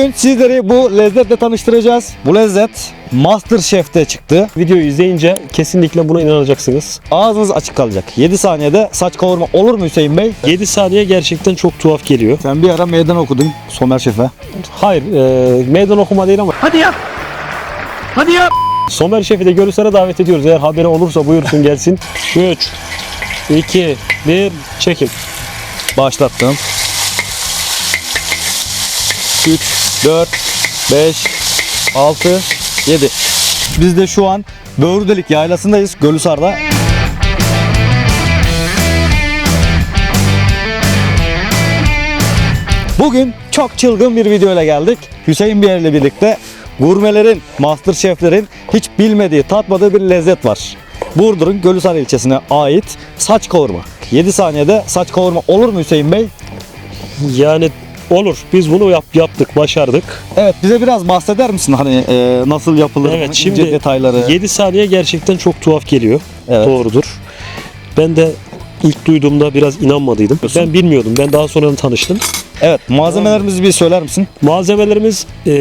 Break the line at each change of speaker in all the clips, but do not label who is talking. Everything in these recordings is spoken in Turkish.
Bugün sizleri bu lezzetle tanıştıracağız. Bu lezzet Masterchef'te çıktı.
Videoyu izleyince kesinlikle buna inanacaksınız.
Ağzınız açık kalacak. 7 saniyede saç kavurma olur mu Hüseyin Bey?
7 saniye gerçekten çok tuhaf geliyor.
Sen bir ara meydan okudun Somer Şef'e.
Hayır, e, meydan okuma değil ama
Hadi yap. Hadi yap.
Somer Şef'i de Görüsar'a davet ediyoruz. Eğer haberi olursa buyursun gelsin. 3, 2, 1, çekim.
Başlattım. 3, 4, 5, 6, 7. Biz de şu an Böğürdelik Yaylası'ndayız Gölüsar'da. Bugün çok çılgın bir video ile geldik. Hüseyin Biyer ile birlikte gurmelerin, master şeflerin hiç bilmediği, tatmadığı bir lezzet var. Burdur'un Gölüsar ilçesine ait saç kavurma. 7 saniyede saç kavurma olur mu Hüseyin Bey?
Yani olur. Biz bunu yap, yaptık, başardık.
Evet bize biraz bahseder misin hani e, nasıl yapılır
Evet, şimdi
ince detayları?
7 saniye gerçekten çok tuhaf geliyor.
Evet.
Doğrudur. Ben de ilk duyduğumda biraz inanmadıydım. Ben bilmiyordum. Ben daha sonradan tanıştım.
Evet malzemelerimizi bir söyler misin?
Malzemelerimiz e,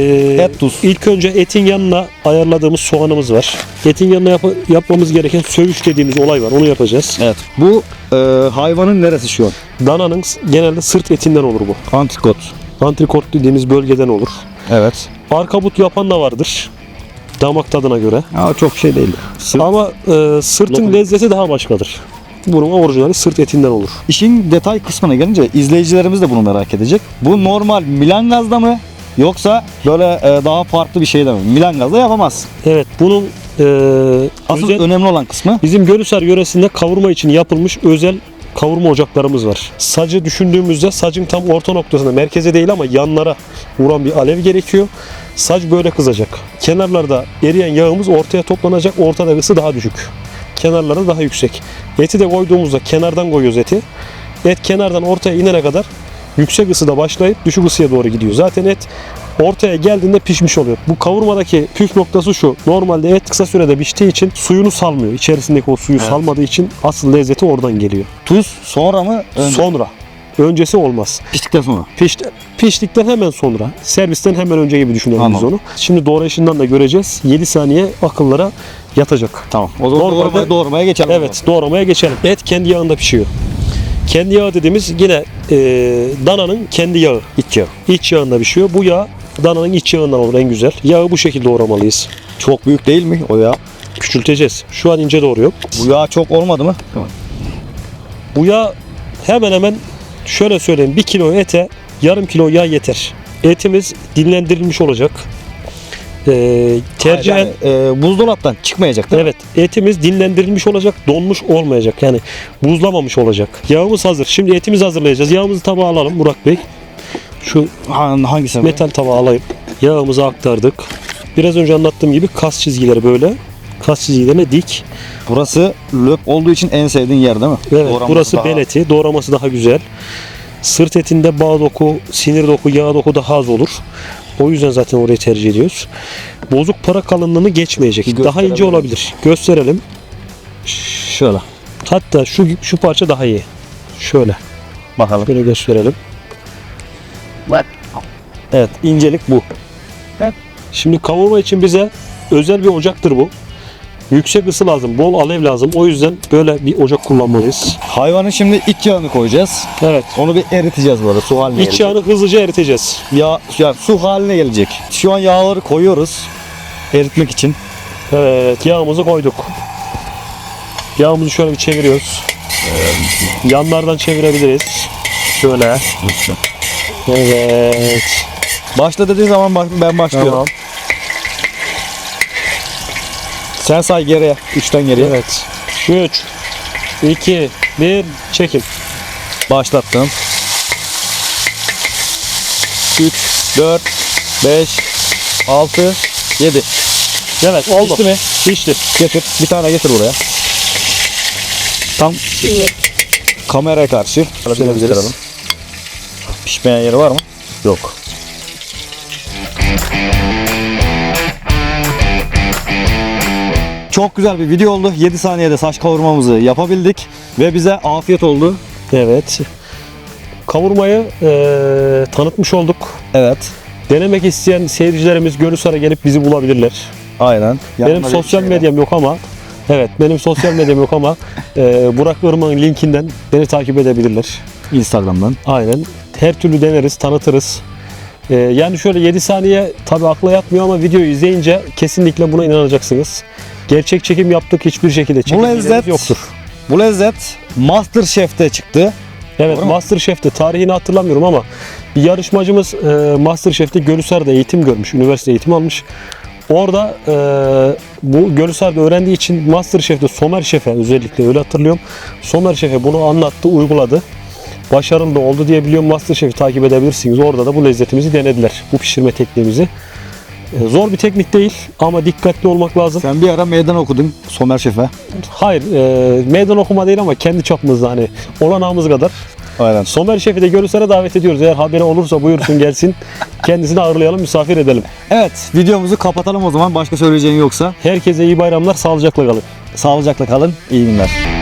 Et, tuz.
ilk önce etin yanına ayarladığımız soğanımız var. Etin yanına yap- yapmamız gereken sövüş dediğimiz olay var. Onu yapacağız.
Evet. Bu e, hayvanın neresi şu an?
Dananın s- genelde sırt etinden olur bu.
Antrikot.
Antrikot dediğimiz bölgeden olur.
Evet.
Arka but yapan da vardır. Damak tadına göre.
Ama çok şey değil.
Ama e, sırtın lezzeti daha başkadır. Bunun orijinali sırt etinden olur.
İşin detay kısmına gelince izleyicilerimiz de bunu merak edecek. Bu normal Milangaz'da mı yoksa böyle e, daha farklı bir şeyde mi? Milangaz'da yapamaz.
Evet bunun e,
Asıl
özel-
önemli olan kısmı
Bizim Gölüsar yöresinde kavurma için yapılmış özel kavurma ocaklarımız var. Sacı düşündüğümüzde sacın tam orta noktasında merkeze değil ama yanlara vuran bir alev gerekiyor. Saç böyle kızacak. Kenarlarda eriyen yağımız ortaya toplanacak. Ortada ısı daha düşük. Kenarlarda daha yüksek. Eti de koyduğumuzda kenardan koyuyoruz eti. Et kenardan ortaya inene kadar yüksek ısıda başlayıp düşük ısıya doğru gidiyor. Zaten et ortaya geldiğinde pişmiş oluyor. Bu kavurmadaki püf noktası şu. Normalde et kısa sürede piştiği için suyunu salmıyor. İçerisindeki o suyu salmadığı için asıl lezzeti oradan geliyor.
tuz sonra mı? Önce.
Sonra. Öncesi olmaz.
Piştikten sonra.
Piş, piştikten hemen sonra. Servisten hemen önce gibi düşünelim biz
Anladım.
onu. Şimdi doğrayışından da göreceğiz. 7 saniye akıllara yatacak.
Tamam. O zaman
Normalde-
doğramaya, doğramaya geçelim.
Evet doğramaya geçelim. Et kendi yağında pişiyor. Kendi yağı dediğimiz yine e, dananın kendi yağı.
İç yağı.
İç yağında pişiyor. Bu yağ dananın iç yağından olur en güzel. Yağı bu şekilde doğramalıyız.
Çok büyük değil mi o yağ?
Küçülteceğiz. Şu an ince doğruyor.
Bu yağ çok olmadı mı?
Bu yağ hemen hemen şöyle söyleyeyim 1 kilo ete yarım kilo yağ yeter. Etimiz dinlendirilmiş olacak. Ee, tercihen
Yani, e, buzdolaptan çıkmayacak değil mi?
evet etimiz dinlendirilmiş olacak, donmuş olmayacak. Yani buzlamamış olacak. Yağımız hazır. Şimdi etimizi hazırlayacağız. Yağımızı tabağa alalım Murat Bey. Şu
Ha, hangisi?
metal tabağı alayım. Yağımızı aktardık. Biraz önce anlattığım gibi kas çizgileri böyle. Kas çizgilerine dik.
Burası löp olduğu için en sevdiğin yer değil mi?
Evet,
Doğraması
burası
daha-
bel eti. Doğraması daha güzel. Sırt etinde bağ doku, sinir doku, yağ doku daha az olur. O yüzden zaten orayı tercih ediyoruz. Bozuk para kalınlığını geçmeyecek. Daha ince olabilir. Gösterelim.
Şöyle.
Hatta şu şu parça daha iyi. Şöyle.
Bakalım.
Böyle gösterelim.
Bak.
Evet incelik bu.
Şimdi kavurma için bize özel bir ocaktır bu. Yüksek ısı lazım, bol alev lazım. O yüzden böyle bir ocak kullanmalıyız.
Hayvanın şimdi iç yağını koyacağız.
Evet.
Onu bir eriteceğiz böyle su haline
İç
gelecek.
yağını hızlıca eriteceğiz.
Yağ, yani su haline gelecek. Şu an yağları koyuyoruz. Eritmek için.
Evet, yağımızı koyduk. Yağımızı şöyle bir çeviriyoruz. Yanlardan çevirebiliriz. Şöyle. Evet.
Başla dediği zaman bak- ben başlıyorum.
Tamam.
Sen say geriye. Üçten geriye.
Evet. 3 2 1 çekim.
Başlattım. 3, 4, 5, 6, 7.
Evet oldu.
Pişti mi?
Pişti.
Getir. Bir tane getir buraya. Tam kameraya karşı. Şöyle gösterelim. Pişmeyen yeri var mı? Yok. Çok güzel bir video oldu. 7 saniyede saç kavurmamızı yapabildik ve bize afiyet oldu.
Evet. Kavurmayı eee, tanıtmış olduk.
Evet.
Denemek isteyen seyircilerimiz Gölüsar'a gelip bizi bulabilirler.
Aynen.
benim
Yanına bir
sosyal
şeyler.
medyam yok ama Evet benim sosyal medyam yok ama e, Burak Irmak'ın linkinden beni takip edebilirler.
Instagram'dan.
Aynen. Her türlü deneriz, tanıtırız. E, yani şöyle 7 saniye tabi akla yatmıyor ama videoyu izleyince kesinlikle buna inanacaksınız. Gerçek çekim yaptık hiçbir şekilde
Bu
çekim
lezzet
yoktur.
Bu lezzet Masterchef'te çıktı.
Evet
Doğru?
Masterchef'te tarihini hatırlamıyorum ama bir yarışmacımız e, Masterchef'te Gölüsar'da eğitim görmüş, üniversite eğitimi almış. Orada e, bu Gölüsar'da öğrendiği için Masterchef'te Somer Şef'e özellikle öyle hatırlıyorum. Somer Şef'e bunu anlattı, uyguladı. Başarılı da oldu diye biliyorum. Masterchef'i takip edebilirsiniz. Orada da bu lezzetimizi denediler. Bu pişirme tekniğimizi. E, zor bir teknik değil ama dikkatli olmak lazım.
Sen bir ara meydan okudun Somer Şef'e.
Hayır, e, meydan okuma değil ama kendi çapımızda hani olanağımız kadar
Aynen.
Somer Şef'i de Gölüsar'a davet ediyoruz. Eğer haberi olursa buyursun gelsin. Kendisini ağırlayalım, misafir edelim.
Evet videomuzu kapatalım o zaman. Başka söyleyeceğin yoksa.
Herkese iyi bayramlar, sağlıcakla kalın.
Sağlıcakla kalın. İyi günler.